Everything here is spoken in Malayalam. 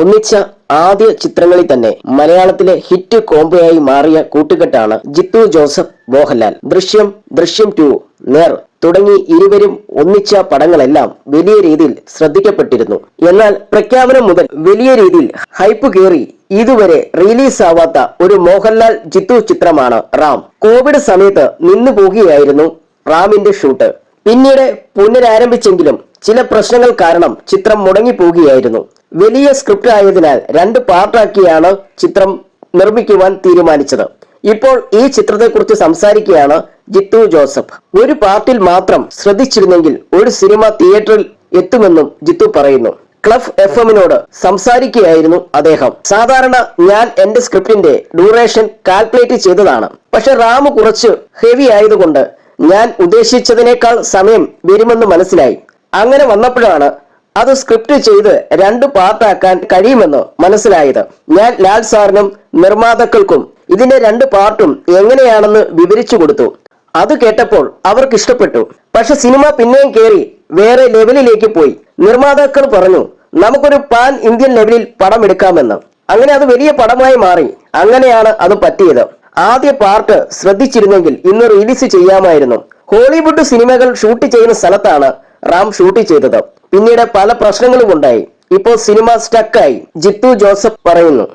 ഒന്നിച്ച ആദ്യ ചിത്രങ്ങളിൽ തന്നെ മലയാളത്തിലെ ഹിറ്റ് കോംബോയായി മാറിയ കൂട്ടുകെട്ടാണ് ജിത്തു ജോസഫ് മോഹൻലാൽ. ദൃശ്യം ദൃശ്യം ടു നേർ തുടങ്ങി ഇരുവരും ഒന്നിച്ച പടങ്ങളെല്ലാം വലിയ രീതിയിൽ ശ്രദ്ധിക്കപ്പെട്ടിരുന്നു. എന്നാൽ പ്രഖ്യാപനം മുതൽ വലിയ രീതിയിൽ ഹൈപ്പ് കയറി ഇതുവരെ റിലീസ് ആവാത്ത ഒരു മോഹൻലാൽ ജിത്തു ചിത്രമാണ് റാം. കോവിഡ് സമയത്ത് നിന്നു പോകുകയായിരുന്നു റാമിന്റെ ഷൂട്ട്. പിന്നീട് പുനരാരംഭിച്ചെങ്കിലും ചില പ്രശ്നങ്ങൾ കാരണം ചിത്രം മുടങ്ങിപ്പോകുകയായിരുന്നു. വലിയ സ്ക്രിപ്റ്റ് ആയതിനാൽ രണ്ട് പാർട്ടാക്കിയാണ് ചിത്രം നിർമ്മിക്കുവാൻ തീരുമാനിച്ചത്. ഇപ്പോൾ ഈ ചിത്രത്തെക്കുറിച്ച് സംസാരിക്കുകയാണ് ജിത്തു ജോസഫ്. ഒരു പാർട്ടിൽ മാത്രം ശ്രദ്ധിച്ചിരുന്നെങ്കിൽ ഒരു സിനിമ തിയേറ്ററിൽ എത്തുമെന്നും ജിത്തു പറയുന്നു. ക്ലഫ് എഫ് എമ്മിനോട് സംസാരിക്കുകയായിരുന്നു അദ്ദേഹം. സാധാരണ ഞാൻ എന്റെ സ്ക്രിപ്റ്റിന്റെ ഡ്യൂറേഷൻ കാൽക്കുലേറ്റ് ചെയ്തതാണ്. പക്ഷെ റാം കുറച്ച് ഹെവി ആയതുകൊണ്ട് ഞാൻ ഉദ്ദേശിച്ചതിനേക്കാൾ സമയം വരുമെന്ന് മനസ്സിലായി. അങ്ങനെ വന്നപ്പോഴാണ് അത് സ്ക്രിപ്റ്റ് ചെയ്ത് രണ്ട് പാർട്ടാക്കാൻ കഴിയുമെന്ന് മനസ്സിലായത്. ഞാൻ ലാൽ സാറിനും നിർമ്മാതാക്കൾക്കും ഇതിന്റെ രണ്ട് പാർട്ടും എങ്ങനെയാണെന്ന് വിവരിച്ചു കൊടുത്തു. അത് കേട്ടപ്പോൾ അവർക്ക് ഇഷ്ടപ്പെട്ടു. പക്ഷെ സിനിമ പിന്നെയും കയറി വേറെ ലെവലിലേക്ക് പോയി. നിർമ്മാതാക്കൾ പറഞ്ഞു നമുക്കൊരു പാൻ ഇന്ത്യൻ ലെവലിൽ പടം എടുക്കാമെന്ന്. അങ്ങനെ അത് വലിയ പടമായി മാറി. അങ്ങനെയാണ് അത് പറ്റിയത്. ആദ്യ പാർട്ട് ശ്രദ്ധിച്ചിരുന്നെങ്കിൽ ഇന്ന് റിലീസ് ചെയ്യാമായിരുന്നു. ഹോളിവുഡ് സിനിമകൾ ഷൂട്ട് ചെയ്യുന്ന സ്ഥലത്താണ് റാം ഷൂട്ട് ചെയ്തത്. പിന്നീട് പല പ്രശ്നങ്ങളും ഉണ്ടായി. ഇപ്പോൾ സിനിമ സ്റ്റക്കായി ജിത്തു ജോസഫ് പറയുന്നു.